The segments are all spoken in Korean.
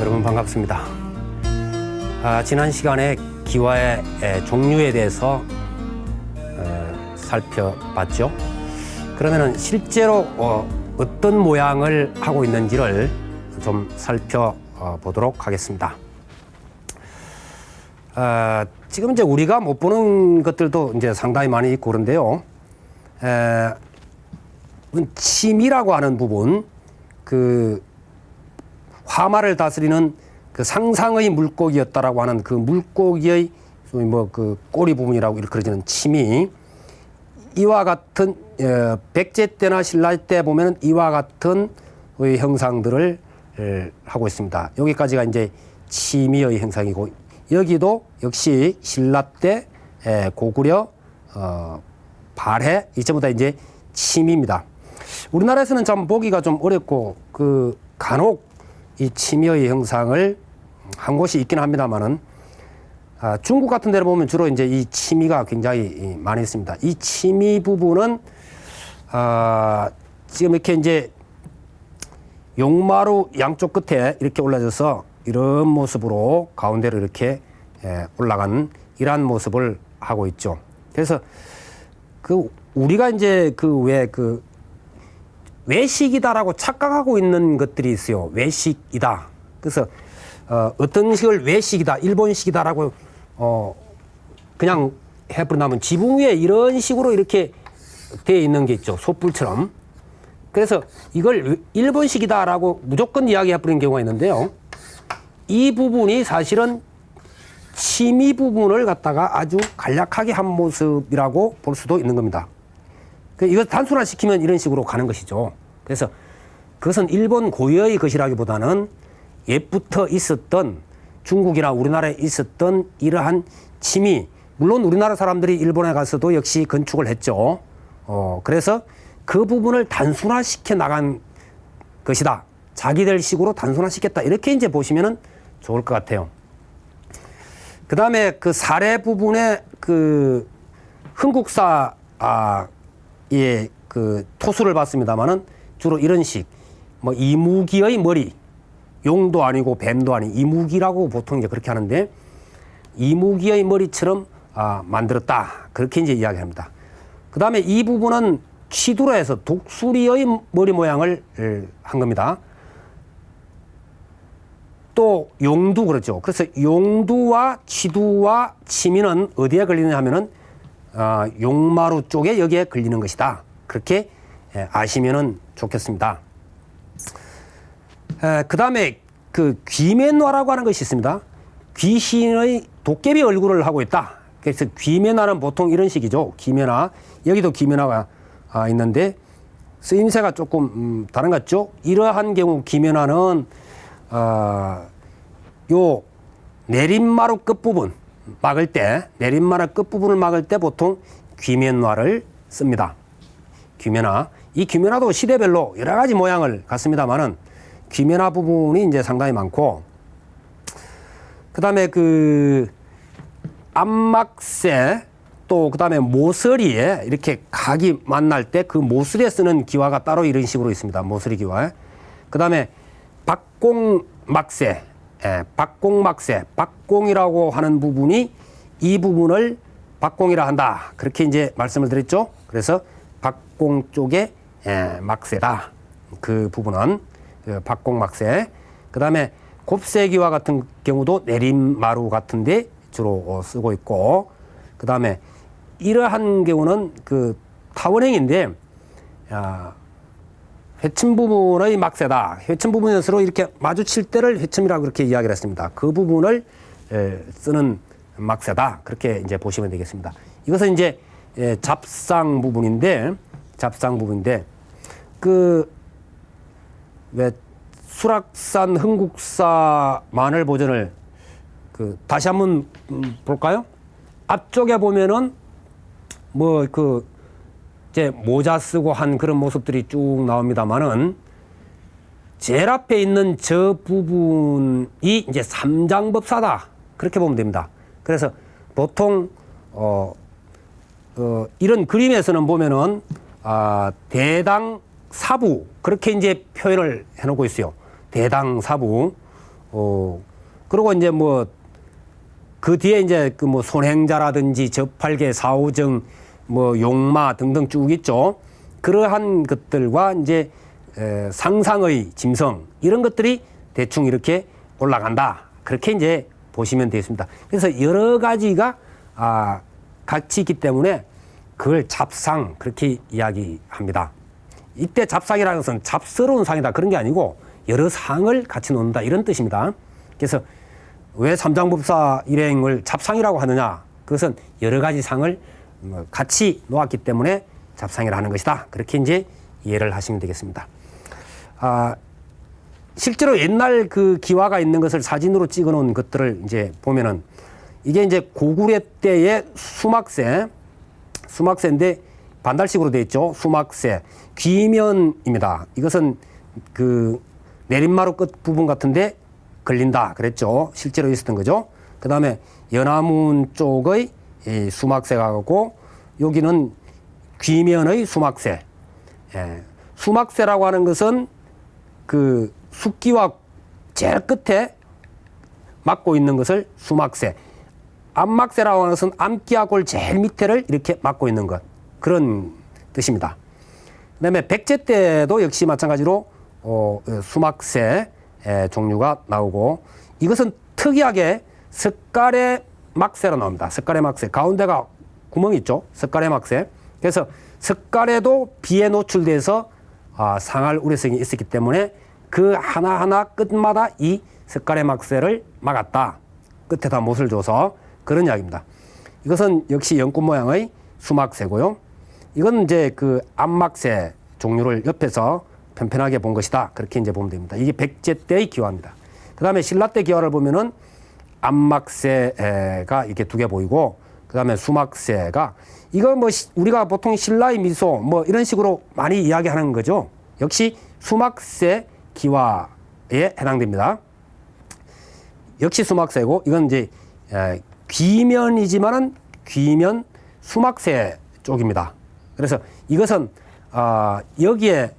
여러분 반갑습니다. 아, 지난 시간에 기와의 에, 종류에 대해서 어, 살펴봤죠. 그러면은 실제로 어, 어떤 모양을 하고 있는지를 좀 살펴보도록 하겠습니다. 아, 지금 이제 우리가 못 보는 것들도 이제 상당히 많이 있고 그런데요. 에, 침이라고 하는 부분, 그 화마를 다스리는 그 상상의 물고기였다라고 하는 그 물고기의 소위 뭐그 꼬리 부분이라고 일컬어지는 침이 이와 같은 어, 백제 때나 신라 때 보면은 이와 같은 의 형상들을 에, 하고 있습니다. 여기까지가 이제 침이의 형상이고 여기도 역시 신라 때 에, 고구려 어, 발해 이제부터 이제 침입니다. 우리나라에서는 참 보기가 좀 어렵고 그 간혹 이 침여의 형상을 한 곳이 있긴 합니다만은 아, 중국 같은 데를 보면 주로 이제 이 침이가 굉장히 이 많이 있습니다. 이 침이 부분은 아, 지금 이렇게 이제 용마루 양쪽 끝에 이렇게 올라져서 이런 모습으로 가운데로 이렇게 예, 올라간 이러한 모습을 하고 있죠. 그래서 그 우리가 이제 그 왜그 외식이다라고 착각하고 있는 것들이 있어요. 외식이다. 그래서 어, 어떤 식을 외식이다, 일본식이다라고 어, 그냥 해버린다면 지붕 위에 이런 식으로 이렇게 되어 있는 게 있죠. 솥불처럼. 그래서 이걸 일본식이다라고 무조건 이야기해버리는 경우가 있는데요. 이 부분이 사실은 침이 부분을 갖다가 아주 간략하게 한 모습이라고 볼 수도 있는 겁니다. 그 이거 단순화시키면 이런 식으로 가는 것이죠. 그래서 그것은 일본 고유의 것이라기보다는 옛부터 있었던 중국이나 우리나라에 있었던 이러한 침이 물론 우리나라 사람들이 일본에 가서도 역시 건축을 했죠. 어, 그래서 그 부분을 단순화시켜 나간 것이다. 자기들 식으로 단순화시켰다. 이렇게 이제 보시면은 좋을 것 같아요. 그 다음에 그 사례 부분에 그 흥국사, 아, 예, 그 토수를 봤습니다만은 주로 이런 식, 뭐 이무기의 머리, 용도 아니고 뱀도 아닌 이무기라고 보통 이제 그렇게 하는데 이무기의 머리처럼 아, 만들었다. 그렇게 이제 이야기합니다. 그 다음에 이 부분은 취두로 해서 독수리의 머리 모양을 한 겁니다. 또 용두 그렇죠. 그래서 용두와 취두와 치미는 어디에 걸리느냐 하면은 아, 용마루 쪽에 여기에 걸리는 것이다. 그렇게 예, 아시면은 좋겠습니다. 그 다음에 그 귀맨화라고 하는 것이 있습니다. 귀신의 도깨비 얼굴을 하고 있다. 그래서 귀맨화는 보통 이런 식이죠. 귀맨화. 여기도 귀맨화가 아, 있는데 쓰임새가 조금 음, 다른 것 같죠. 이러한 경우 귀맨화는 어, 요 내림마루 끝부분 막을 때 내림마루 끝부분을 막을 때 보통 귀면화를 씁니다. 귀면화. 이 귀면화도 시대별로 여러 가지 모양을 갖습니다만은 귀면화 부분이 이제 상당히 많고 그다음에 그 암막새 또 그다음에 모서리에 이렇게 각이 만날 때 그 모서리에 쓰는 기와가 따로 이런 식으로 있습니다. 모서리 기와. 그다음에 박공막새 예, 박공막새, 박공이라고 하는 부분이 이 부분을 박공이라 한다. 그렇게 이제 말씀을 드렸죠. 그래서 박공 쪽에 예, 막새다. 그 부분은 그 박공막새. 그 다음에 곱새기와 같은 경우도 내림마루 같은데 주로 어, 쓰고 있고, 그 다음에 이러한 경우는 그 타원행인데, 야, 회침 부분의 막새다. 회침 부분에서 이렇게 마주칠 때를 회침이라고 그렇게 이야기를 했습니다. 그 부분을 에, 쓰는 막새다. 그렇게 이제 보시면 되겠습니다. 이것은 이제 에, 잡상 부분인데, 잡상 부분인데, 그, 왜, 수락산 흥국사 마늘 보전을 그, 다시 한번 음, 볼까요? 앞쪽에 보면은 뭐, 그, 이제 모자 쓰고 한 그런 모습들이 쭉 나옵니다만은 제일 앞에 있는 저 부분이 이제 삼장법사다 그렇게 보면 됩니다. 그래서 보통 어, 어 이런 그림에서는 보면은 아 대당 사부 그렇게 이제 표현을 해놓고 있어요. 대당 사부 어 그리고 이제 뭐 그 뒤에 이제 그 뭐 손행자라든지 저팔계 사오정 뭐 용마 등등 쭉 있죠. 그러한 것들과 이제 에, 상상의 짐승 이런 것들이 대충 이렇게 올라간다. 그렇게 이제 보시면 되겠습니다. 그래서 여러 가지가 아 같이 있기 때문에 그걸 잡상 그렇게 이야기합니다. 이때 잡상이라는 것은 잡스러운 상이다 그런 게 아니고 여러 상을 같이 놓는다 이런 뜻입니다. 그래서 왜 삼장법사 일행을 잡상이라고 하느냐? 그것은 여러 가지 상을 뭐 같이 놓았기 때문에 잡상이라 하는 것이다. 그렇게 이제 이해를 하시면 되겠습니다. 아, 실제로 옛날 그 기와가 있는 것을 사진으로 찍어 놓은 것들을 이제 보면은 이게 이제 고구려 때의 수막새, 수막새인데 반달식으로 되어 있죠. 수막새. 귀면입니다. 이것은 그 내림마루 끝 부분 같은데 걸린다 그랬죠. 실제로 있었던 거죠. 그 다음에 연화문 쪽의 이 수막새가고 여기는 귀면의 수막새. 예. 수막새라고 하는 것은 그 숙기와 제일 끝에 막고 있는 것을 수막새. 암막새라고 하는 것은 암기하골 제일 밑에를 이렇게 막고 있는 것. 그런 뜻입니다. 그 다음에 백제 때도 역시 마찬가지로 어, 수막새 의 종류가 나오고 이것은 특이하게 석가래 막새로 나옵니다. 석가래 막새. 가운데가 구멍이 있죠. 석가래 막새. 그래서 석가래도 비에 노출돼서 아, 상할 우려성이 있었기 때문에 그 하나하나 끝마다 이 석가래 막새를 막았다. 끝에다 못을 줘서 그런 이야기입니다. 이것은 역시 연꽃 모양의 수막새고요. 이건 이제 그 암막새 종류를 옆에서 편편하게 본 것이다. 그렇게 이제 보면 됩니다. 이게 백제 때의 기와입니다. 그 다음에 신라 때 기와를 보면은 암막새가 이렇게 두 개 보이고, 그 다음에 수막새가 이거 뭐 시- 우리가 보통 신라의 미소 뭐 이런 식으로 많이 이야기하는 거죠. 역시 수막새 기와에 해당됩니다. 역시 수막새고 이건 이제 에, 귀면이지만은 귀면 수막새 쪽입니다. 그래서 이것은 아, 여기에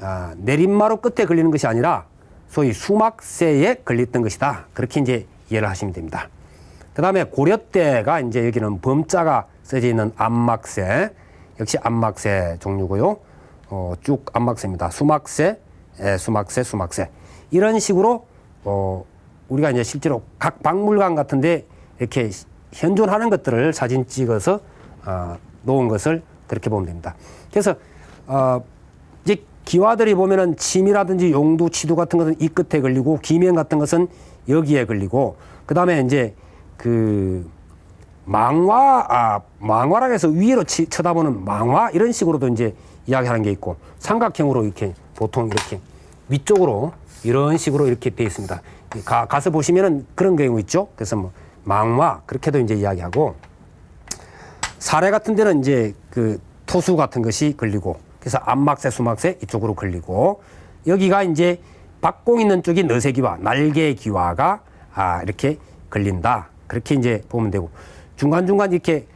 아, 내림마루 끝에 걸리는 것이 아니라 소위 수막새에 걸렸던 것이다. 그렇게 이제 이해를 하시면 됩니다. 그 다음에 고려 때가 이제 여기는 범자가 써져 있는 암막새, 역시 암막새 종류고요. 어, 쭉 암막새입니다. 수막새, 예, 수막새, 수막새. 이런 식으로 어, 우리가 이제 실제로 각 박물관 같은데 이렇게 현존하는 것들을 사진 찍어서 어, 놓은 것을 그렇게 보면 됩니다. 그래서 어, 이제 기와들이 보면은 침이라든지 용두, 치두 같은 것은 이 끝에 걸리고 기면 같은 것은 여기에 걸리고 그 다음에 이제 그 망화, 아, 망화라고 해서 위로 치, 쳐다보는 망화 이런 식으로도 이제 이야기하는 게 있고 삼각형으로 이렇게 보통 이렇게 위쪽으로 이런 식으로 이렇게 돼 있습니다. 가, 가서 보시면은 그런 경우 있죠. 그래서 뭐 망화 그렇게도 이제 이야기하고 사례 같은 데는 이제 그 토수 같은 것이 걸리고 그래서 암막새, 수막새 이쪽으로 걸리고 여기가 이제 박공 있는 쪽이 너새기와 날개기와가 아, 이렇게 걸린다. 그렇게 이제 보면 되고 중간 중간 이렇게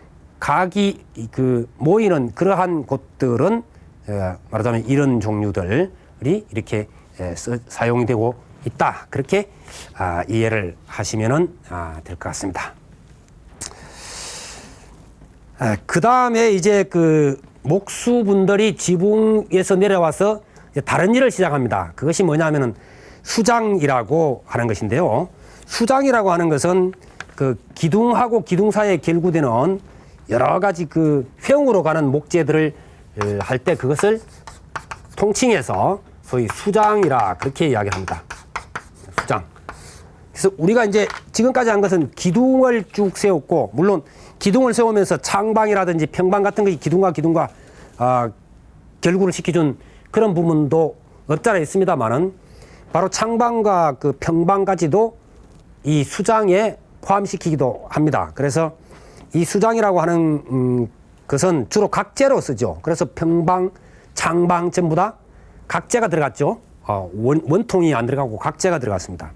각이 그 모이는 그러한 곳들은 어, 말하자면 이런 종류들이 이렇게 사용이 되고 있다. 그렇게 아, 이해를 하시면은 아, 될것 같습니다. 그 다음에 이제 그 목수분들이 지붕에서 내려와서 다른 일을 시작합니다. 그것이 뭐냐면은 수장이라고 하는 것인데요. 수장이라고 하는 것은 그 기둥하고 기둥 사이에 결구되는 여러 가지 그 회웅으로 가는 목재들을 할 때 그것을 통칭해서 소위 수장이라 그렇게 이야기합니다. 수장. 그래서 우리가 이제 지금까지 한 것은 기둥을 쭉 세웠고 물론 기둥을 세우면서 창방이라든지 평방 같은 것이 기둥과 기둥과 아, 결구를 시켜준 그런 부분도 없잖아 있습니다만은 바로 창방과 그 평방까지도 이 수장에 포함시키기도 합니다. 그래서 이 수장이라고 하는 음, 것은 주로 각재로 쓰죠. 그래서 평방, 창방 전부 다 각재가 들어갔죠. 어, 원, 원통이 안 들어가고 각재가 들어갔습니다.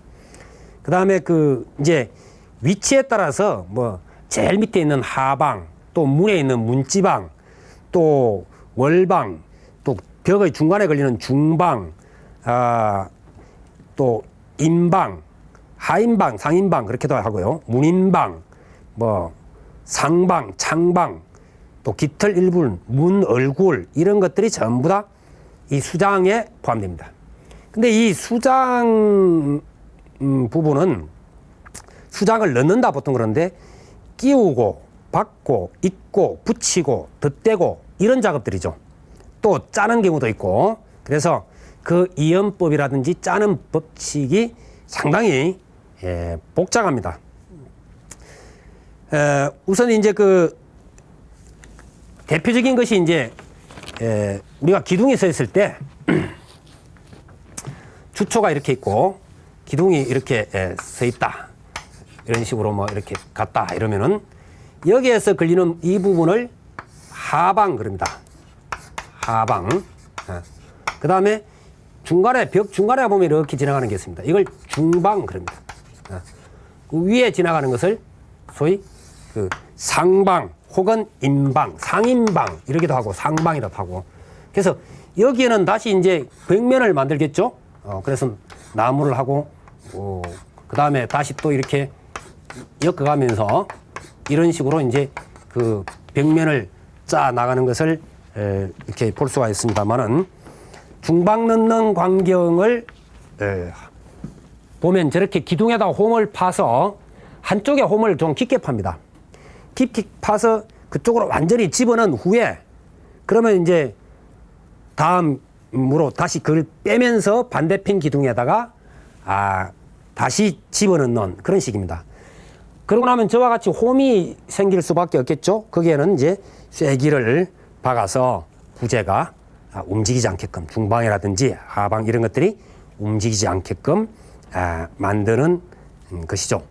그 다음에 그 이제 위치에 따라서 뭐 제일 밑에 있는 하방, 또 문에 있는 문지방, 또 월방, 또 벽의 중간에 걸리는 중방, 아, 또 인방, 하인방, 상인방 그렇게도 하고요. 문인방, 뭐 상방, 창방, 또 깃털 일부, 문 얼굴 이런 것들이 전부 다 이 수장에 포함됩니다. 근데 이 수장 음, 부분은 수장을 넣는다 보통 그런데 끼우고 받고 입고 붙이고 덧대고 이런 작업들이죠. 또 짜는 경우도 있고 그래서 그 이연법이라든지 짜는 법칙이 상당히 예, 복잡합니다. 에, 우선 이제 그 대표적인 것이 이제 에, 우리가 기둥이 서 있을 때 주초가 이렇게 있고 기둥이 이렇게 에, 서 있다 이런 식으로 뭐 이렇게 갔다 이러면은 여기에서 걸리는 이 부분을 하방 그럽니다. 하방. 그 다음에 중간에 벽 중간에 보면 이렇게 지나가는 게 있습니다. 이걸 중방 그럽니다. 어. 그 위에 지나가는 것을 소위 그 상방 혹은 인방, 상인방 이러기도 하고 상방이라고 하고 그래서 여기에는 다시 이제 벽면을 만들겠죠. 어, 그래서 나무를 하고 어, 그 다음에 다시 또 이렇게 엮어가면서 이런 식으로 이제 그 벽면을 짜 나가는 것을 에, 이렇게 볼 수가 있습니다만은 중방 넣는 광경을 에, 보면 저렇게 기둥에다 홈을 파서 한쪽에 홈을 좀 깊게 팝니다. 깊게 파서 그쪽으로 완전히 집어넣은 후에 그러면 이제 다음 으로 다시 그걸 빼면서 반대편 기둥에다가 아 다시 집어넣는 그런 식입니다. 그러고 나면 저와 같이 홈이 생길 수밖에 없겠죠. 거기에는 이제 쐐기를 박아서 부재가 아, 움직이지 않게끔 중방이라든지 하방 이런 것들이 움직이지 않게끔 아, 만드는 음, 것이죠.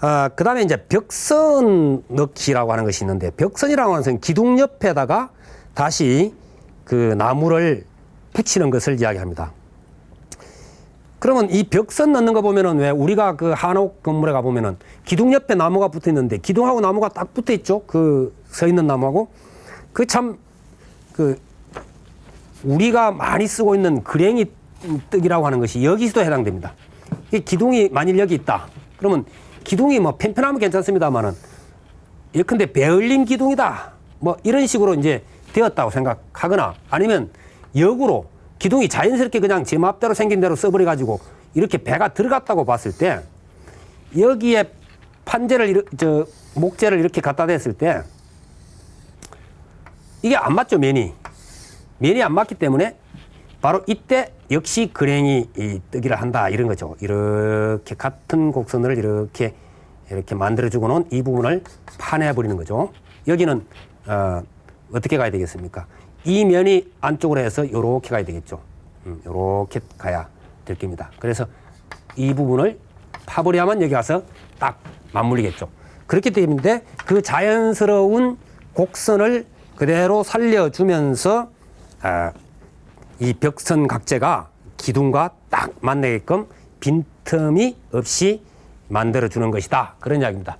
아, 그 다음에 이제 벽선 넣기라고 하는 것이 있는데 벽선이라고 하는 것은 기둥 옆에다가 다시 그 나무를 붙이는 것을 이야기합니다. 그러면 이 벽선 넣는 거 보면은 왜 우리가 그 한옥 건물에 가 보면은 기둥 옆에 나무가 붙어 있는데 기둥하고 나무가 딱 붙어 있죠. 그 서 있는 나무하고 그 참그 우리가 많이 쓰고 있는 그랭이 떡이라고 하는 것이 여기서도 해당됩니다. 이 기둥이 만일 여기 있다. 그러면 기둥이 뭐 편편하면 괜찮습니다만은 예컨대 배을림 기둥이다. 뭐 이런 식으로 이제 되었다고 생각하거나 아니면 역으로 기둥이 자연스럽게 그냥 제 맘대로 생긴 대로 써버려 가지고 이렇게 배가 들어갔다고 봤을 때 여기에 판재를 저 목재를 이렇게 갖다 댔을 때 이게 안 맞죠 면이. 면이 안 맞기 때문에 바로 이때 역시 그랭이 이 뜨기를 한다 이런 거죠. 이렇게 같은 곡선을 이렇게 이렇게 만들어 주고는 이 부분을 파내 버리는 거죠. 여기는 어, 어떻게 가야 되겠습니까 이 면이 안쪽으로 해서 요렇게 가야 되겠죠 음, 요렇게 가야 될 겁니다 그래서 이 부분을 파버려야만 여기 가서 딱 맞물리겠죠. 그렇기 때문에 그 자연스러운 곡선을 그대로 살려주면서 아, 이 벽선 각재가 기둥과 딱 맞게끔 빈틈이 없이 만들어주는 것이다. 그런 이야기입니다.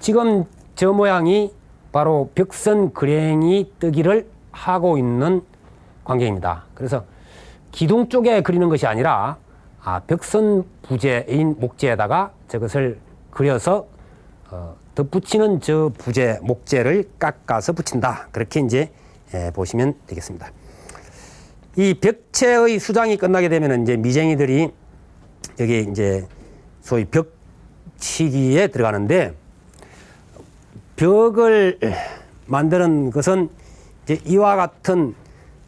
지금 저 모양이 바로 벽선 그랭이 뜨기를 하고 있는 광경입니다. 그래서 기둥 쪽에 그리는 것이 아니라 아, 벽선 부재인 목재에다가 저것을 그려서 어, 덧붙이는 저 부재 목재를 깎아서 붙인다. 그렇게 이제 예, 보시면 되겠습니다. 이 벽체의 수장이 끝나게 되면 이제 미쟁이들이 여기 이제 소위 벽치기에 들어가는데 벽을 만드는 것은 이제 이와 같은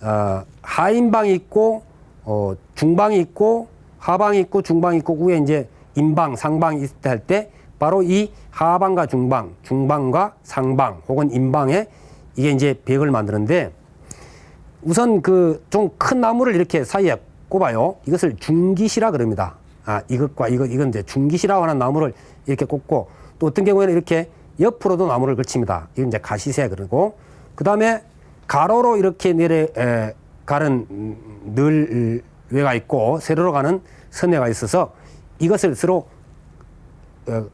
어, 하인방이 있고 어, 중방이 있고 하방이 있고 중방이 있고 위에 이제 인방, 상방이 있을 때 할 때 바로 이 하방과 중방, 중방과 상방 혹은 인방에 이게 이제 벽을 만드는데 우선 그 좀 큰 나무를 이렇게 사이에 꼽아요. 이것을 중기시라 그럽니다. 아, 이것과 이것, 이건 이제 중기시라고 하는 나무를 이렇게 꼽고 또 어떤 경우에는 이렇게 옆으로도 나무를 걸칩니다. 이건 이제 가시새 그러고 그 다음에 가로로 이렇게 내려 에, 가는 음, 늘외가 있고 세로로 가는 선회가 있어서 이것을 서로 어,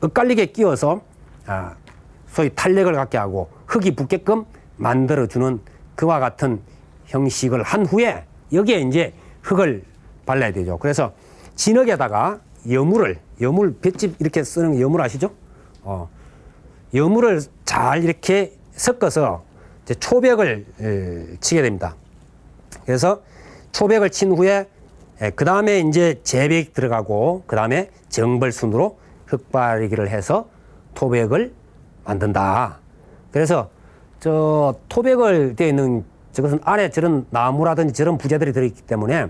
엇갈리게 끼워서 아, 소위 탄력을 갖게 하고 흙이 붙게끔 만들어 주는 그와 같은 형식을 한 후에 여기에 이제 흙을 발라야 되죠. 그래서 진흙에다가 여물을 여물 볏짚 이렇게 쓰는 여물 아시죠? 어, 여물을 잘 이렇게 섞어서 이제 초백을 에, 치게 됩니다. 그래서 초백을 친 후에 그 다음에 이제 재백 들어가고 그 다음에 정벌 순으로 흙바르기를 해서 토백을 만든다. 그래서 저 토백을 되어 있는 저것은 안에 저런 나무라든지 저런 부재들이 들어있기 때문에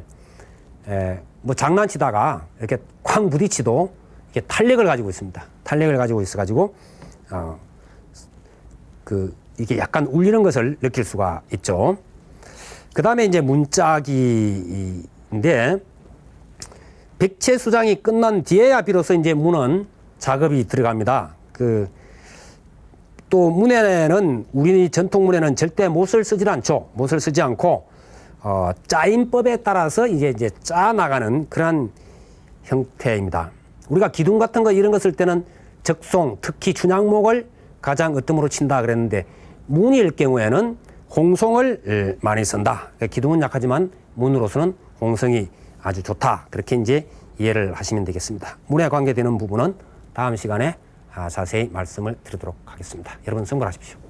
에, 뭐 장난치다가 이렇게 쾅 부딪히도 이렇게 탄력을 가지고 있습니다. 탄력을 가지고 있어가지고 어, 그 이게 약간 울리는 것을 느낄 수가 있죠. 그 다음에 이제 문짝이인데 백체 수장이 끝난 뒤에야 비로소 이제 문은 작업이 들어갑니다. 그 또 문에는 우리 전통 문에는 절대 못을 쓰질 않죠. 못을 쓰지 않고 어, 짜임법에 따라서 이게 이제 짜 나가는 그러한 형태입니다. 우리가 기둥 같은 거 이런 거 쓸 때는 적송, 특히 춘향목을 가장 으뜸으로 친다 그랬는데 문일 경우에는 홍송을 예, 많이 쓴다. 그러니까 기둥은 약하지만 문으로서는 홍성이 아주 좋다. 그렇게 이제 이해를 하시면 되겠습니다. 문에 관계되는 부분은 다음 시간에 아, 자세히 말씀을 드리도록 하겠습니다. 여러분 성불하십시오.